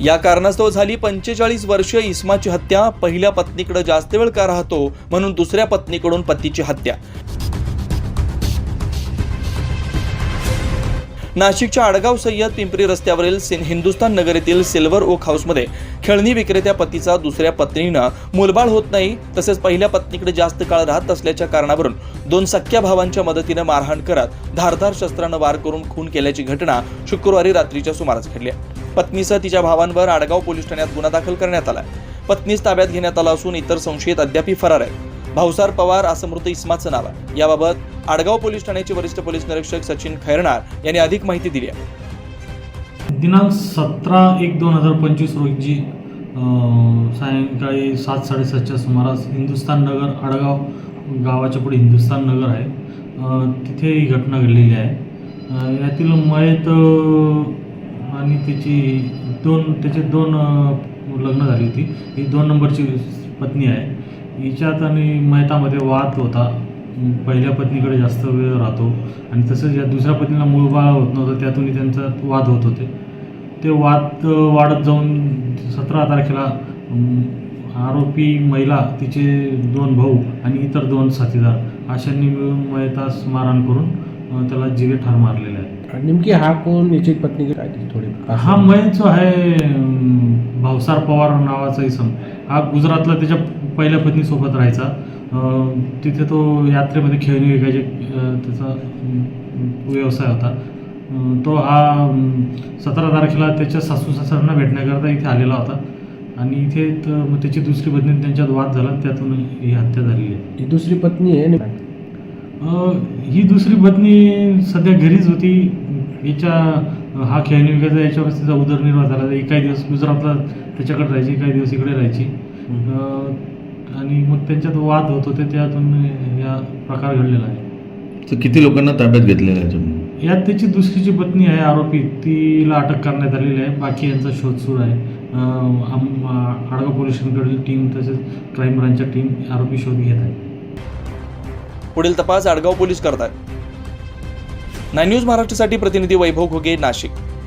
या कारणास्तव झाली पंचेचाळीस वर्ष इस्माची हत्या. पहिल्या पत्नीकडे जास्त वेळ का राहतो? म्हणून दुसऱ्या पत्नीकडून पतीची हत्या. नाशिकच्या आडगाव सय्यद पिंपरी रस्त्यावरील सिन हिंदुस्थान नगर येथील सिल्वर ओक हाऊसमध्ये खेळणी विक्रेत्या पतीचा दुसऱ्या पत्नीनं मुलबाळ होत नाही तसेच पहिल्या पत्नीकडे जास्त काळ राहत असल्याच्या कारणावरून दोन सख्या भावांच्या मदतीनं मारहाण करत धारधार शस्त्रानं वार करून खून केल्याची घटना शुक्रवारी रात्रीच्या सुमारास घडली पत्नीसह तिच्या भावांवर आडगाव पोलीस ठाण्यात गुन्हा दाखल करण्यात आला पत्नीस ताब्यात घेण्यात आला असून इतर संशयित अद्याप फरार आहेत. भाऊसार पवार असं मृत इस्माचं नाव आहे. याबाबत आडगाव पोलीस ठाण्याचे वरिष्ठ पोलीस निरीक्षक सचिन खैरणार यांनी अधिक माहिती दिली आहे. दिनांक सतरा एक दोन हजार पंचवीस रोजी सायंकाळी सात साडेसातच्या सुमारास हिंदुस्तान नगर आडगाव गावाच्या पुढे हिंदुस्तान नगर आहे. तिथे ही घटना घडलेली आहे. यातील मयत आणि त्याची दोन त्याचे दोन लग्न झाली होती. ही दोन नंबरची पत्नी आहे. हिच्यात आणि मयतामध्ये वाद होता. पहिल्या पत्नीकडे जास्त वेळ राहतो. आणि तसंच या दुसऱ्या पत्नीला मूळबाळ होत नव्हतं त्यातूनही त्यांचा वाद होत होते. ते वाद वाढत जाऊन सतरा तारखेला आरोपी महिला तिचे दोन भाऊ आणि इतर दोन साथीदार अशांनी मिळून मयतास मारहाण करून त्याला जिवे ठार मारलेले आहे नेमकी हा कोण? याची पत्नी थोडी? हा मयत जो आहे भावसार पवार नावाचा इसम हा गुजरातला त्याच्या पहिल्या पत्नीसोबत राहायचा. तिथे तो यात्रेमध्ये खेळणी विकायचे त्याचा व्यवसाय होता. तो हा सतरा तारखेला त्याच्या सासू सासऱ्यांना भेटण्याकरता इथे आलेला होता. आणि इथे मग त्याची दुसरी पत्नी त्यांच्यात वाद झाला त्यातून ही हत्या झालेली आहे. ही दुसरी पत्नी आहे ही दुसरी पत्नी सध्या घरीच होती. हिच्या हा खेळणी विकायचा याच्यावर तिचा उदरनिर्वाह झाला. काही दिवस गुजरातला त्याच्याकडे राहायची काही दिवस इकडे राहायची. आणि मग त्यांच्यात वाद होत होते त्यातून या प्रकार घडलेला आहे. तर किती लोकांना ताब्यात घेतलेलं आहे यात त्याची दुसरीची पत्नी आहे आरोपी तिला अटक करण्यात आलेली आहे. बाकी यांचा शोध सुरू आहे. आडगाव पोलीस स्टेशनकडील टीम तसेच क्राईम ब्रांचच्या टीम आरोपी शोध घेत आहे. पुढील तपास आडगाव पोलीस करतात नाय न्यूज महाराष्ट्रासाठी प्रतिनिधी वैभव घोगे नाशिक.